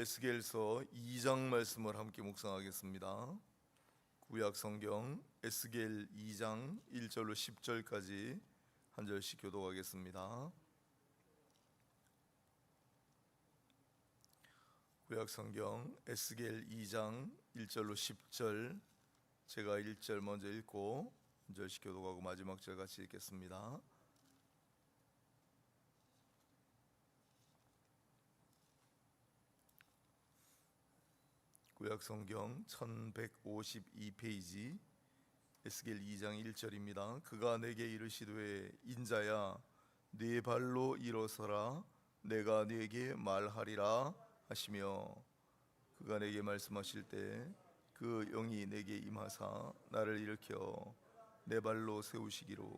에스겔서 2장 말씀을 함께 묵상하겠습니다. 구약 성경 에스겔 2장 1절로 10절까지 한 절씩 교독하겠습니다. 구약 성경 에스겔 2장 1절로 10절 제가 1절 먼저 읽고 한 절씩 교독하고 마지막 절 같이 읽겠습니다. 구약 성경 1152페이지 에스겔 2장 1절입니다. 그가 내게 이르시되 인자야 네 발로 일어서라 내가 네게 말하리라 하시며 그가 내게 말씀하실 때 그 영이 내게 임하사 나를 일으켜 내 발로 세우시기로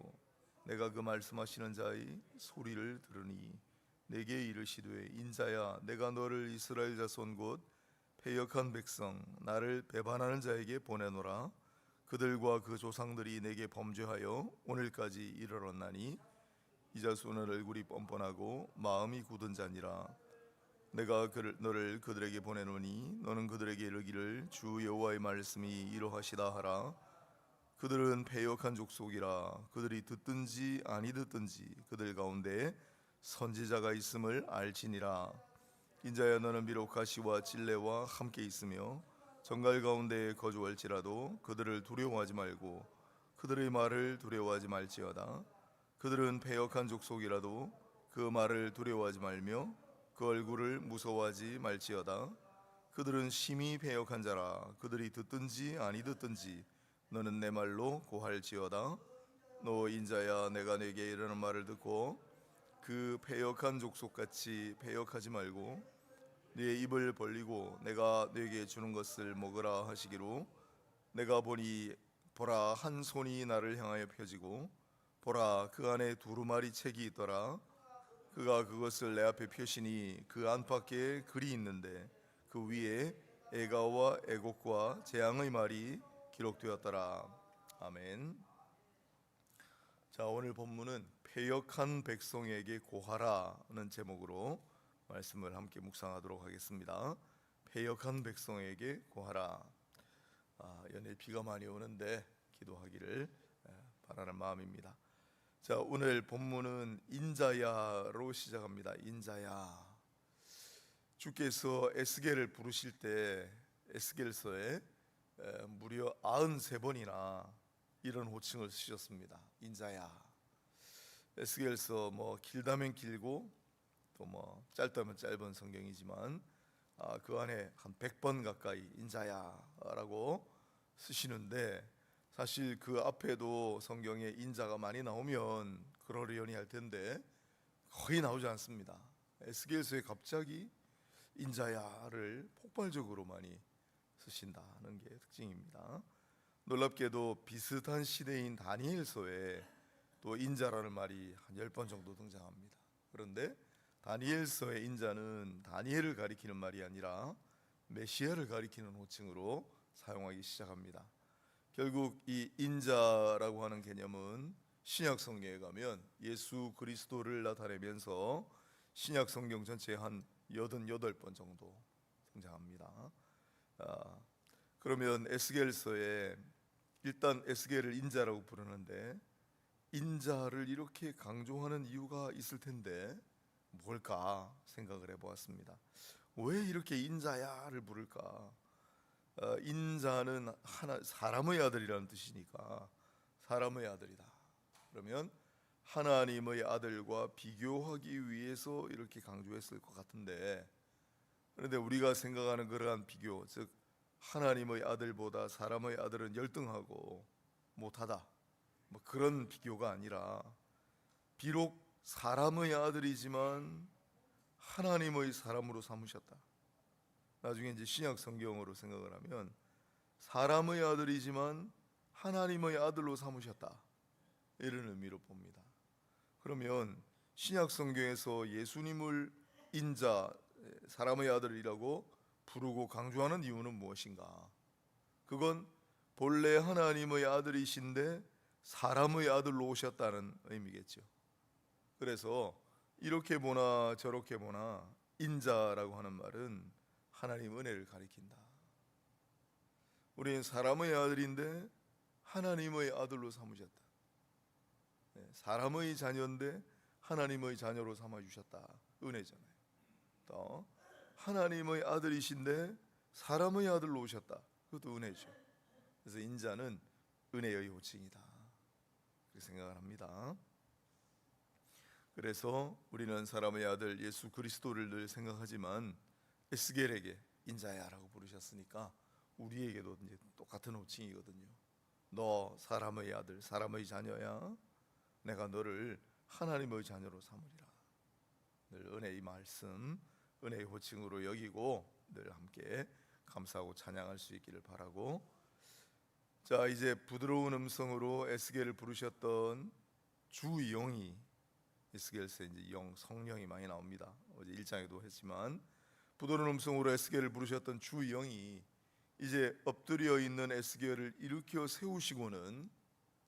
내가 그 말씀하시는 자의 소리를 들으니 내게 이르시되 인자야 내가 너를 이스라엘 자손 곧 패역한 백성 나를 배반하는 자에게 보내노라. 그들과 그 조상들이 내게 범죄하여 오늘까지 이르렀나니 이 자손은 얼굴이 뻔뻔하고 마음이 굳은 자니라. 내가 그를, 너를 그들에게 보내노니 너는 그들에게 이르기를 주 여호와의 말씀이 이러하시다 하라. 그들은 패역한 족속이라. 그들이 듣든지 아니 듣든지 그들 가운데 선지자가 있음을 알지니라 인자야 너는 비록 가시와 찔레와 함께 있으며 정갈 가운데 거주할지라도 그들을 두려워하지 말고 그들의 말을 두려워하지 말지어다. 그들은 패역한 족속이라도 그 말을 두려워하지 말며 그 얼굴을 무서워하지 말지어다. 그들은 심히 패역한 자라. 그들이 듣든지 아니 듣든지 너는 내 말로 고할지어다. 너 인자야 내가 내게 이르는 말을 듣고 그 패역한 족속같이 패역하지 말고 네 입을 벌리고 내가 네게 주는 것을 먹으라 하시기로 내가 보니 보라 한 손이 나를 향하여 펴지고 보라 그 안에 두루마리 책이 있더라 그가 그것을 내 앞에 펴시니 그 안팎에 글이 있는데 그 위에 애가와 애곡과 재앙의 말이 기록되었더라 아멘. 자 오늘 본문은 패역한 백성에게 고하라는 제목으로 말씀을 함께 묵상하도록 하겠습니다. 패역한 백성에게 고하라. 아, 연일 비가 많이 오는데 기도하기를 에, 바라는 마음입니다. 자 오늘 본문은 인자야로 시작합니다. 인자야. 주께서 에스겔을 부르실 때 에스겔서에 에, 무려 93번이나 이런 호칭을 쓰셨습니다. 인자야. 에스겔서 뭐 길다면 길고 또 뭐 짧다면 짧은 성경이지만 아, 그 안에 한 100번 가까이 인자야라고 쓰시는데 사실 그 앞에도 성경에 인자가 많이 나오면 그러려니 할 텐데 거의 나오지 않습니다. 에스겔서에 갑자기 인자야를 폭발적으로 많이 쓰신다는 게 특징입니다. 놀랍게도 비슷한 시대인 다니엘서에 또 인자라는 말이 한열번 정도 등장합니다. 그런데 다니엘서의 인자는 다니엘을 가리키는 말이 아니라 메시아를 가리키는 호칭으로 사용하기 시작합니다. 결국 이 인자라고 하는 개념은 신약 성경에 가면 예수 그리스도를 나타내면서 신약 성경 전체에 한 88번 정도 등장합니다. 아, 그러면 에스겔서에 일단 에스겔을 인자라고 부르는데 인자를 이렇게 강조하는 이유가 있을 텐데 뭘까 생각을 해보았습니다. 왜 이렇게 인자야를 부를까? 어, 인자는 하나 사람의 아들이라는 뜻이니까 사람의 아들이다. 그러면 하나님의 아들과 비교하기 위해서 이렇게 강조했을 것 같은데 그런데 우리가 생각하는 그러한 비교, 즉 하나님의 아들보다 사람의 아들은 열등하고 못하다. 뭐 그런 비교가 아니라 비록 사람의 아들이지만 하나님의 사람으로 삼으셨다. 나중에 이제 신약 성경으로 생각을 하면 사람의 아들이지만 하나님의 아들로 삼으셨다. 이런 의미로 봅니다. 그러면 신약 성경에서 예수님을 인자 사람의 아들이라고 부르고 강조하는 이유는 무엇인가? 그건 본래 하나님의 아들이신데 사람의 아들로 오셨다는 의미겠죠. 그래서 이렇게 보나 저렇게 보나 인자라고 하는 말은 하나님 은혜를 가리킨다. 우리는 사람의 아들인데 하나님의 아들로 삼으셨다. 네, 사람의 자녀인데 하나님의 자녀로 삼아 주셨다. 은혜잖아요. 또 하나님의 아들이신데 사람의 아들로 오셨다. 그것도 은혜죠. 그래서 인자는 은혜의 호칭이다. 그렇게 생각을 합니다. 그래서 우리는 사람의 아들 예수 그리스도를 늘 생각하지만 에스겔에게 인자야라고 부르셨으니까 우리에게도 이제 똑같은 호칭이거든요. 너 사람의 아들, 사람의 자녀야. 내가 너를 하나님의 자녀로 삼으리라. 늘 은혜의 말씀, 은혜의 호칭으로 여기고 늘 함께 감사하고 찬양할 수 있기를 바라고. 자 이제 부드러운 음성으로 에스겔을 부르셨던 주 영이 에스겔서 이제 영 성령이 많이 나옵니다. 어제 1장에도 했지만 부드러운 음성으로 에스겔을 부르셨던 주 영이 이제 엎드려 있는 에스겔을 일으켜 세우시고는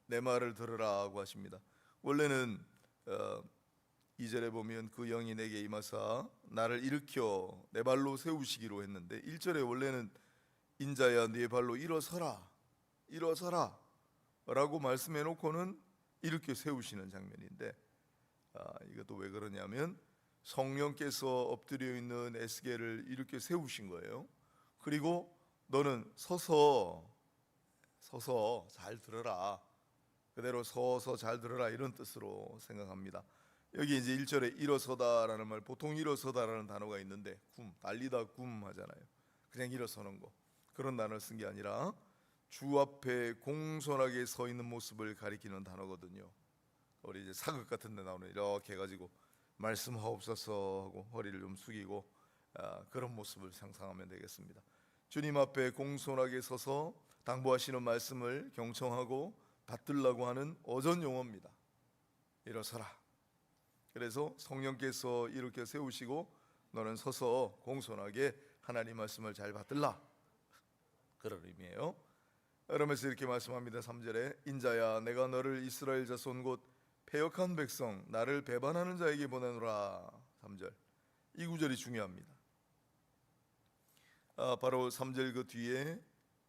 내 말을 들으라고 하십니다. 원래는 어, 2절에 보면 그 영이 내게 임하사 나를 일으켜 내 발로 세우시기로 했는데 1절에 원래는 인자야 네 발로 일어서라 일어서라 라고 말씀해 놓고는 일으켜 세우시는 장면인데 아, 이것도 왜 그러냐면 성령께서 엎드려 있는 에스겔을 일으켜 세우신 거예요. 그리고 너는 서서 서서 잘 들어라. 그대로 서서 잘 들어라 이런 뜻으로 생각합니다. 여기 이제 1절에 일어서다라는 말 보통 일어서다라는 단어가 있는데 굼 달리다 굼 하잖아요. 그냥 일어서는 거. 그런 단어를 쓴 게 아니라 주 앞에 공손하게 서 있는 모습을 가리키는 단어거든요. 우리 이제 사극 같은 데 나오는 이렇게 해 가지고 말씀하옵소서 하고 허리를 좀 숙이고 아, 그런 모습을 상상하면 되겠습니다. 주님 앞에 공손하게 서서 당부하시는 말씀을 경청하고 받들라고 하는 어전 용어입니다. 일어서라. 그래서 성령께서 이렇게 세우시고 너는 서서 공손하게 하나님 말씀을 잘 받들라. 그런 의미예요. 그러면서 이렇게 말씀합니다. 3절에 인자야 내가 너를 이스라엘 자손 곧 패역한 백성 나를 배반하는 자에게 보내노라. 3절. 이 구절이 중요합니다. 아, 바로 3절 그 뒤에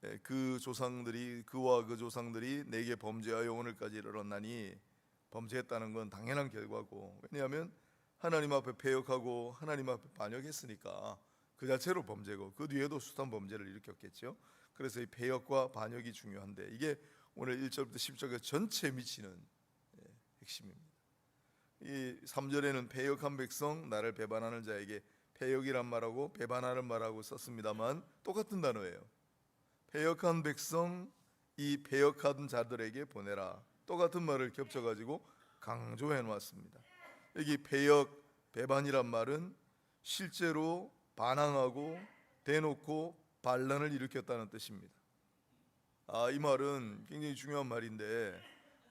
에, 그 조상들이 그와 그 조상들이 내게 범죄하여 오늘까지 이르렀나니 범죄했다는 건 당연한 결과고 왜냐하면 하나님 앞에 패역하고 하나님 앞에 반역했으니까 그 자체로 범죄고 그 뒤에도 숱한 범죄를 일으켰겠죠. 그래서 이 패역과 반역이 중요한데 이게 오늘 1절부터 10절까지 전체에 미치는 예, 핵심입니다. 이 3절에는 패역한 백성 나를 배반하는 자에게 패역이란 말하고 배반하는 말하고 썼습니다만 똑같은 단어예요. 패역한 백성 이 패역한 자들에게 보내라. 똑같은 말을 겹쳐 가지고 강조해 놓았습니다. 여기 패역 배반이란 말은 실제로 반항하고 대놓고 반란을 일으켰다는 뜻입니다. 아, 이 말은 굉장히 중요한 말인데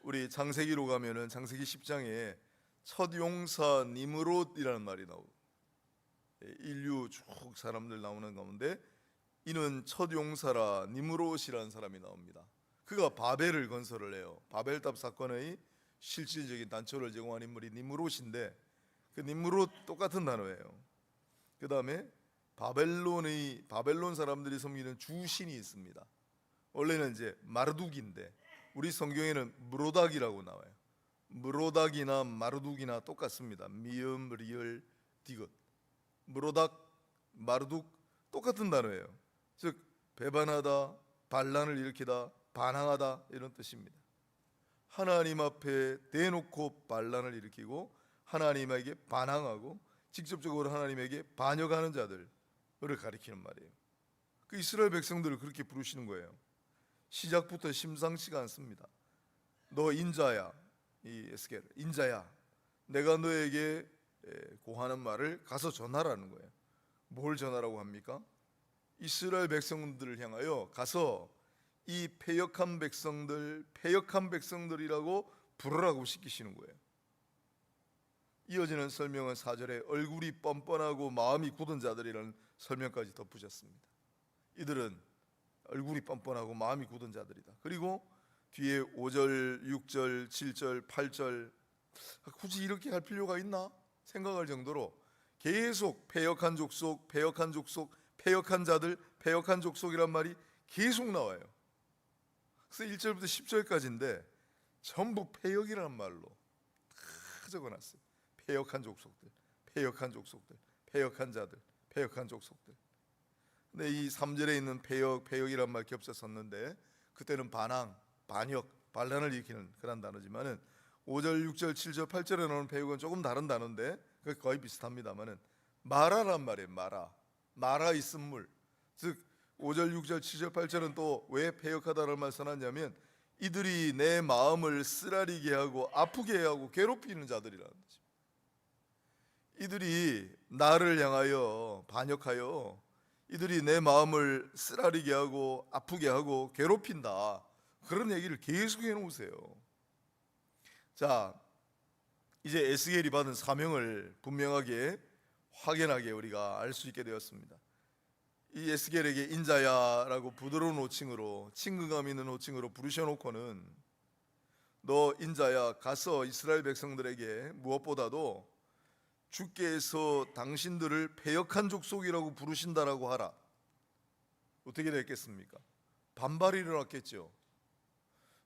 우리 창세기로 가면은 창세기 10장에 첫 용사 니므롯이라는 말이 나오고 예, 인류 쭉 사람들 나오는 가운데 이는 첫 용사라 니므롯이라는 사람이 나옵니다. 그가 바벨을 건설을 해요. 바벨탑 사건의 실질적인 단초를 제공한 인물이 니므롯인데 그 니므롯 똑같은 단어예요. 그 다음에 바벨론의 바벨론 사람들이 섬기는 주신이 있습니다. 원래는 이제 마르둑인데 우리 성경에는 무로닥이라고 나와요. 무로닥이나 마르둑이나 똑같습니다. 미음, 리을, 디귿. 무로닥, 마르둑 똑같은 단어예요. 즉 배반하다, 반란을 일으키다, 반항하다 이런 뜻입니다. 하나님 앞에 대놓고 반란을 일으키고 하나님에게 반항하고 직접적으로 하나님에게 반역하는 자들을 가리키는 말이에요. 그 이스라엘 백성들을 그렇게 부르시는 거예요. 시작부터 심상치가 않습니다. 너 인자야, 이 에스겔 인자야. 내가 너에게 에, 고하는 말을 가서 전하라는 거예요. 뭘 전하라고 합니까? 이스라엘 백성들을 향하여 가서 이 패역한 백성들, 패역한 백성들이라고 부르라고 시키시는 거예요. 이어지는 설명은 4절에 얼굴이 뻔뻔하고 마음이 굳은 자들이라는 설명까지 덧붙였습니다. 이들은 얼굴이 뻔뻔하고 마음이 굳은 자들이다. 그리고 뒤에 5절, 6절, 7절, 8절 굳이 이렇게 할 필요가 있나 생각할 정도로 계속 패역한 족속, 패역한 족속, 패역한 자들, 패역한 족속이란 말이 계속 나와요. 그래서 1절부터 10절까지인데 전부 패역이라는 말로 다 적어놨어요. 패역한 족속들, 패역한 족속들, 패역한 자들, 패역한 족속들. 근데 이 3절에 있는 패역, 패역이란 말 겹쳐 썼는데 그때는 반항, 반역, 반란을 일으키는 그런 단어지만은 5절, 6절, 7절, 8절에 나오는 패역은 조금 다른 단어인데 그 거의 비슷합니다만은 마라란 말이에요. 마라. 마라 있음 물. 즉 5절, 6절, 7절, 8절은 또왜 패역하다는 말 써놨냐면 이들이 내 마음을 쓰라리게 하고 아프게 하고 괴롭히는 자들이라는 거죠. 이들이 나를 향하여 반역하여 이들이 내 마음을 쓰라리게 하고 아프게 하고 괴롭힌다. 그런 얘기를 계속 해 놓으세요. 자, 이제 에스겔이 받은 사명을 분명하게 확연하게 우리가 알 수 있게 되었습니다. 이 에스겔에게 인자야라고 부드러운 호칭으로 친근감 있는 호칭으로 부르셔 놓고는 너 인자야 가서 이스라엘 백성들에게 무엇보다도 주께서 당신들을 패역한 족속이라고 부르신다라고 하라. 어떻게 됐겠습니까? 반발이 일어났겠죠.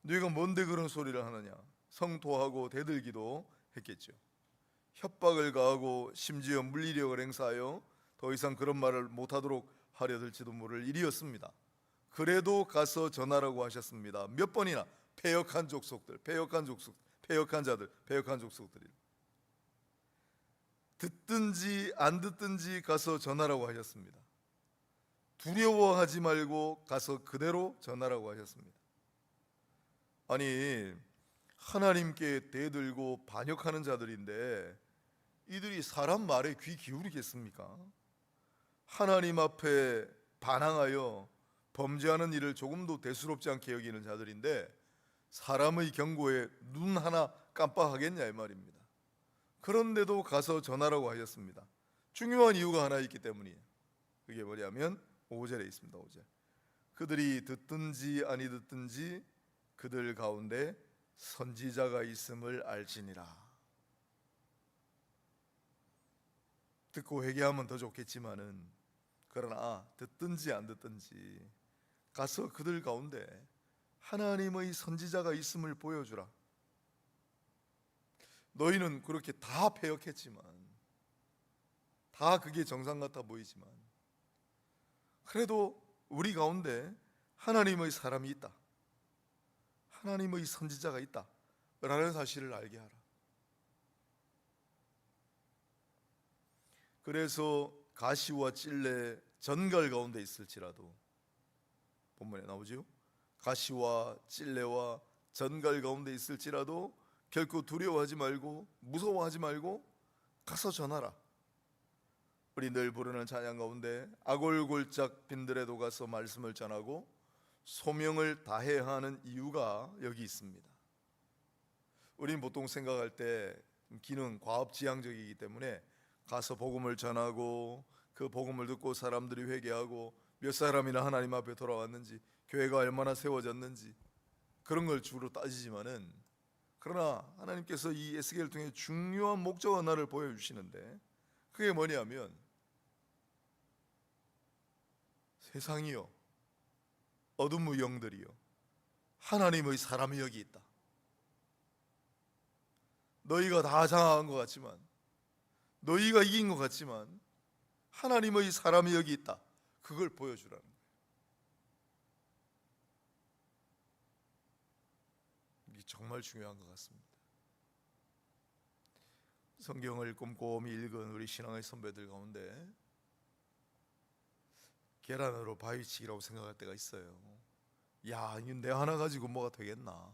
너희가 뭔데 그런 소리를 하느냐? 성토하고 대들기도 했겠죠. 협박을 가하고 심지어 물리력을 행사하여 더 이상 그런 말을 못하도록 하려 들지도 모를 일이었습니다. 그래도 가서 전하라고 하셨습니다. 몇 번이나 패역한 족속들, 패역한 족속, 패역한 자들, 패역한 족속들이 듣든지 안 듣든지 가서 전하라고 하셨습니다. 두려워하지 말고 가서 그대로 전하라고 하셨습니다. 아니 하나님께 대들고 반역하는 자들인데 이들이 사람 말에 귀 기울이겠습니까? 하나님 앞에 반항하여 범죄하는 일을 조금도 대수롭지 않게 여기는 자들인데 사람의 경고에 눈 하나 깜빡하겠냐 이 말입니다. 그런데도 가서 전하라고 하셨습니다. 중요한 이유가 하나 있기 때문이에요. 그게 뭐냐면 5절에 있습니다. 5절. 그들이 듣든지 아니 듣든지 그들 가운데 선지자가 있음을 알지니라. 듣고 회개하면 더 좋겠지만은 그러나 듣든지 안 듣든지 가서 그들 가운데 하나님의 선지자가 있음을 보여주라. 너희는 그렇게 다 패역했지만 다 그게 정상 같아 보이지만 그래도 우리 가운데 하나님의 사람이 있다. 하나님의 선지자가 있다. 라는 사실을 알게 하라. 그래서 가시와 찔레 전갈 가운데 있을지라도 본문에 나오죠. 가시와 찔레와 전갈 가운데 있을지라도 결코 두려워하지 말고 무서워하지 말고 가서 전하라. 우리 늘 부르는 찬양 가운데 아골골짝 빈들에도 가서 말씀을 전하고 소명을 다해야 하는 이유가 여기 있습니다. 우리는 보통 생각할 때 기능 과업지향적이기 때문에 가서 복음을 전하고 그 복음을 듣고 사람들이 회개하고 몇 사람이나 하나님 앞에 돌아왔는지 교회가 얼마나 세워졌는지 그런 걸 주로 따지지만은 그러나 하나님께서 이 에스겔을 통해 중요한 목적 하나를 보여주시는데 그게 뭐냐면 세상이요 어둠의 영들이요 하나님의 사람이 여기 있다. 너희가 다 장악한 것 같지만 너희가 이긴 것 같지만 하나님의 사람이 여기 있다. 그걸 보여주라는 거예요. 이게 정말 중요한 것 같습니다. 성경을 꼼꼼히 읽은 우리 신앙의 선배들 가운데 계란으로 바위치기라고 생각할 때가 있어요. 야, 이내 하나 가지고 뭐가 되겠나?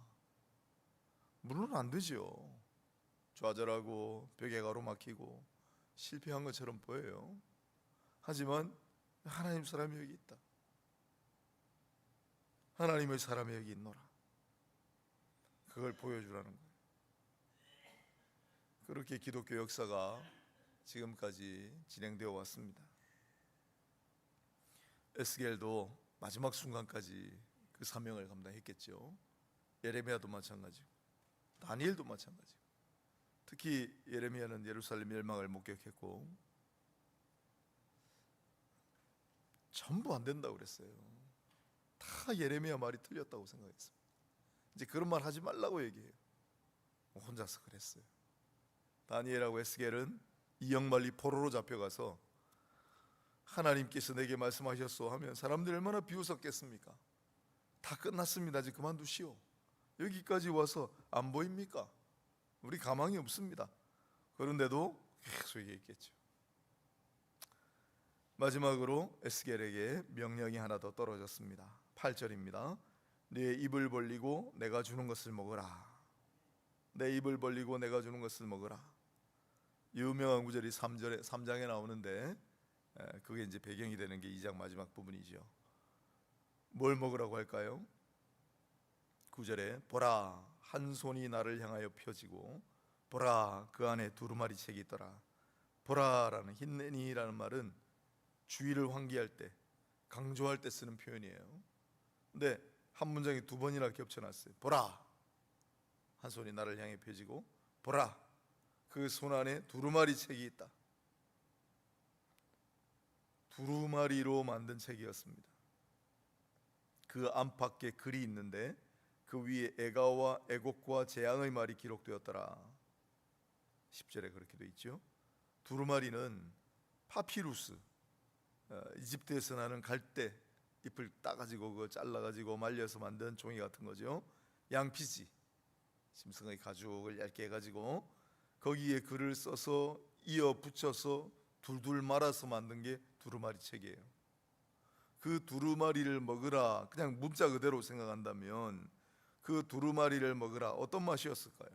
물론 안 되죠. 좌절하고 벽에 가로막히고 실패한 것처럼 보여요. 하지만 하나님 사람이 여기 있다. 하나님의 사람이 여기 있노라. 그걸 보여주라는 거예요. 그렇게 기독교 역사가 지금까지 진행되어 왔습니다. 에스겔도 마지막 순간까지 그 사명을 감당했겠죠. 예레미야도 마찬가지고 다니엘도 마찬가지고 특히 예레미야는 예루살렘 멸망을 목격했고 전부 안 된다고 그랬어요. 다 예레미야 말이 틀렸다고 생각했습니다. 이제 그런 말 하지 말라고 얘기해요. 혼자서 그랬어요. 다니엘하고 에스겔은 이영말리 포로로 잡혀가서 하나님께서 내게 말씀하셨소 하면 사람들이 얼마나 비웃었겠습니까? 다 끝났습니다. 이제 그만두시오. 여기까지 와서 안 보입니까? 우리 가망이 없습니다. 그런데도 계속 얘기했겠죠. 마지막으로 에스겔에게 명령이 하나 더 떨어졌습니다. 8절입니다. 내 입을 벌리고 내가 주는 것을 먹어라. 내 입을 벌리고 내가 주는 것을 먹어라. 유명한 구절이 3절에 3장에 나오는데 에, 그게 이제 배경이 되는 게 2장 마지막 부분이죠. 뭘 먹으라고 할까요? 9절에 보라 한 손이 나를 향하여 펴지고 보라 그 안에 두루마리 책이 있더라. 보라라는 힌내니라는 말은 주의를 환기할 때 강조할 때 쓰는 표현이에요. 근데 한 문장에 두 번이나 겹쳐놨어요. 보라 한 손이 나를 향해 펴지고 보라 그 손 안에 두루마리 책이 있다. 두루마리로 만든 책이었습니다. 그 안팎에 글이 있는데 그 위에 애가와 애곡과 재앙의 말이 기록되었더라. 10절에 그렇게 돼 있죠. 두루마리는 파피루스 어, 이집트에서 나는 갈대 잎을 따가지고 그 잘라가지고 말려서 만든 종이 같은 거죠. 양피지 짐승의 가죽을 얇게 해가지고 거기에 글을 써서 이어 붙여서 둘둘 말아서 만든 게 두루마리 책이에요. 그 두루마리를 먹으라 그냥 문자 그대로 생각한다면 그 두루마리를 먹으라 어떤 맛이었을까요?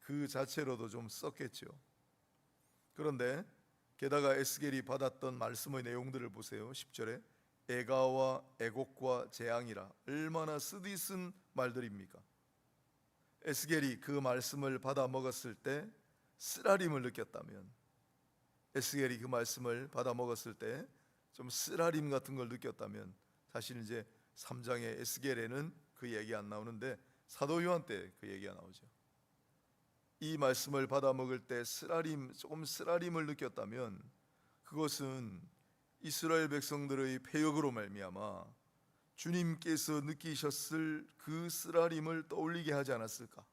그 자체로도 좀 썩겠죠. 그런데 게다가 에스겔이 받았던 말씀의 내용들을 보세요. 10절에 애가와 애곡과 재앙이라 얼마나 쓰디쓴 말들입니까? 에스겔이 그 말씀을 받아 먹었을 때 쓰라림을 느꼈다면 에스겔이 그 말씀을 받아 먹었을 때 좀 쓰라림 같은 걸 느꼈다면 사실 이제 3장의 에스겔에는 그 얘기 안 나오는데 사도 요한 때 그 얘기가 나오죠. 이 말씀을 받아 먹을 때 쓰라림 조금 쓰라림을 느꼈다면 그것은 이스라엘 백성들의 폐역으로 말미암아 주님께서 느끼셨을 그 쓰라림을 떠올리게 하지 않았을까?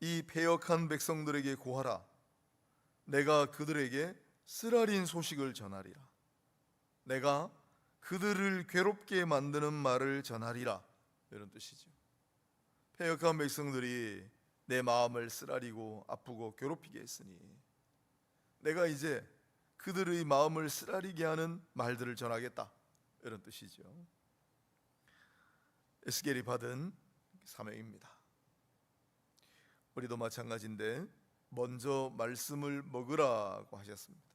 이 폐역한 백성들에게 고하라. 내가 그들에게 쓰라린 소식을 전하리라. 내가 그들을 괴롭게 만드는 말을 전하리라. 이런 뜻이죠. 폐역한 백성들이 내 마음을 쓰라리고 아프고 괴롭히게 했으니 내가 이제 그들의 마음을 쓰라리게 하는 말들을 전하겠다. 이런 뜻이죠. 에스겔이 받은 사명입니다. 우리도 마찬가지인데 먼저 말씀을 먹으라고 하셨습니다.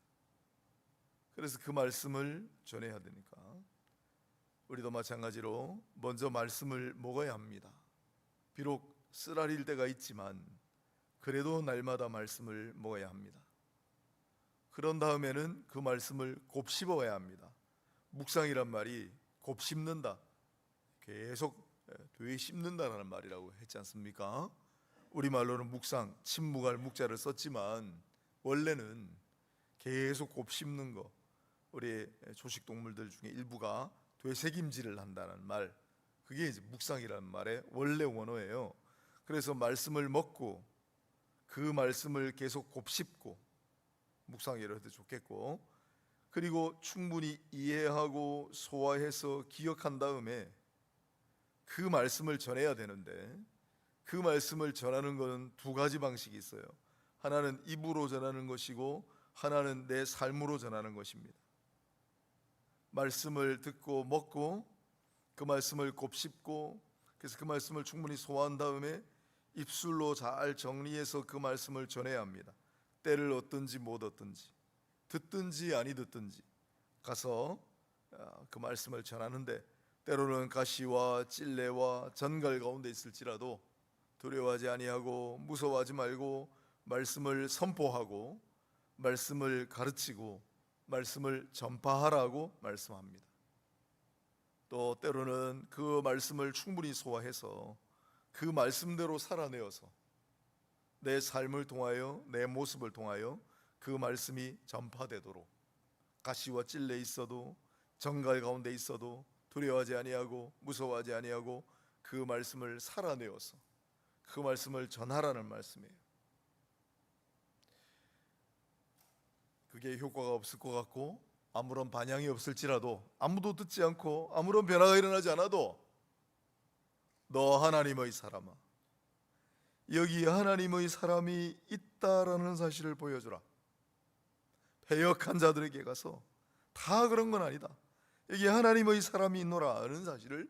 그래서 그 말씀을 전해야 되니까 우리도 마찬가지로 먼저 말씀을 먹어야 합니다. 비록 쓰라릴 때가 있지만 그래도 날마다 말씀을 먹어야 합니다. 그런 다음에는 그 말씀을 곱씹어야 합니다. 묵상이란 말이 곱씹는다. 계속 되씹는다라는 말이라고 했지 않습니까? 우리 말로는 묵상, 침묵할 묵자를 썼지만 원래는 계속 곱씹는 거. 우리 조식 동물들 중에 일부가 되새김질을 한다는 말. 그게 이제 묵상이라는 말의 원래 원어예요. 그래서 말씀을 먹고 그 말씀을 계속 곱씹고 묵상이라 해도 좋겠고 그리고 충분히 이해하고 소화해서 기억한 다음에 그 말씀을 전해야 되는데 그 말씀을 전하는 것은 두 가지 방식이 있어요. 하나는 입으로 전하는 것이고 하나는 내 삶으로 전하는 것입니다. 말씀을 듣고 먹고 그 말씀을 곱씹고 그래서 그 말씀을 충분히 소화한 다음에 입술로 잘 정리해서 그 말씀을 전해야 합니다. 때를 얻든지 못 얻든지 듣든지 아니 듣든지 가서 아, 그 말씀을 전하는데 때로는 가시와 찔레와 전갈 가운데 있을지라도 두려워하지 아니하고 무서워하지 말고 말씀을 선포하고 말씀을 가르치고 말씀을 전파하라고 말씀합니다. 또 때로는 그 말씀을 충분히 소화해서 그 말씀대로 살아내어서 내 삶을 통하여 내 모습을 통하여 그 말씀이 전파되도록 가시와 찔레 있어도 정갈 가운데 있어도 두려워하지 아니하고 무서워하지 아니하고 그 말씀을 살아내어서 그 말씀을 전하라는 말씀이에요. 그게 효과가 없을 것 같고 아무런 반향이 없을지라도 아무도 듣지 않고 아무런 변화가 일어나지 않아도 너 하나님의 사람아 여기 하나님의 사람이 있다라는 사실을 보여주라. 배역한 자들에게 가서 다 그런 건 아니다. 여기 하나님의 사람이 있노라는 사실을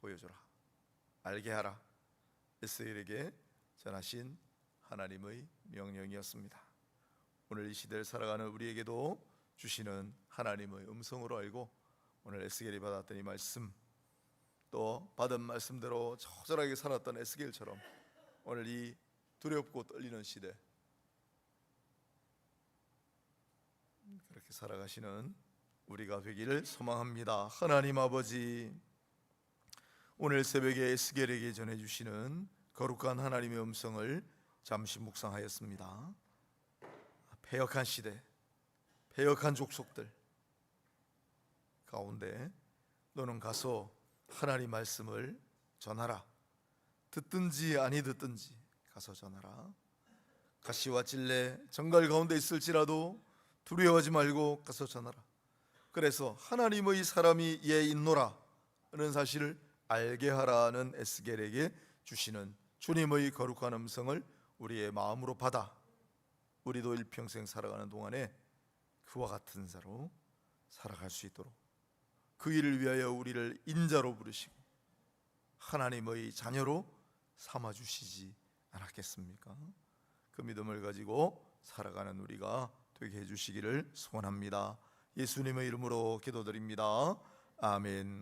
보여주라. 알게 하라. 에스엘에게 전하신 하나님의 명령이었습니다. 오늘 이 시대를 살아가는 우리에게도 주시는 하나님의 음성으로 알고 오늘 에스겔이 받았던 이 말씀 또 받은 말씀대로 처절하게 살았던 에스겔처럼 오늘 이 두렵고 떨리는 시대 그렇게 살아가시는 우리가 되기를 소망합니다. 하나님 아버지 오늘 새벽에 에스겔에게 전해 주시는 거룩한 하나님의 음성을 잠시 묵상하였습니다. 패역한 시대, 패역한 족속들 가운데 너는 가서 하나님 말씀을 전하라. 듣든지 아니 듣든지 가서 전하라. 가시와 찔레 정갈 가운데 있을지라도 두려워하지 말고 가서 전하라. 그래서 하나님의 사람이 얘 있노라는 사실을 알게 하라는 에스겔에게 주시는 주님의 거룩한 음성을 우리의 마음으로 받아 우리도 일평생 살아가는 동안에 그와 같은 자로 살아갈 수 있도록 그 일을 위하여 우리를 인자로 부르시고 하나님의 자녀로 삼아 주시지 않았겠습니까? 그 믿음을 가지고 살아가는 우리가 되게 해 주시기를 소원합니다. 예수님의 이름으로 기도드립니다. 아멘.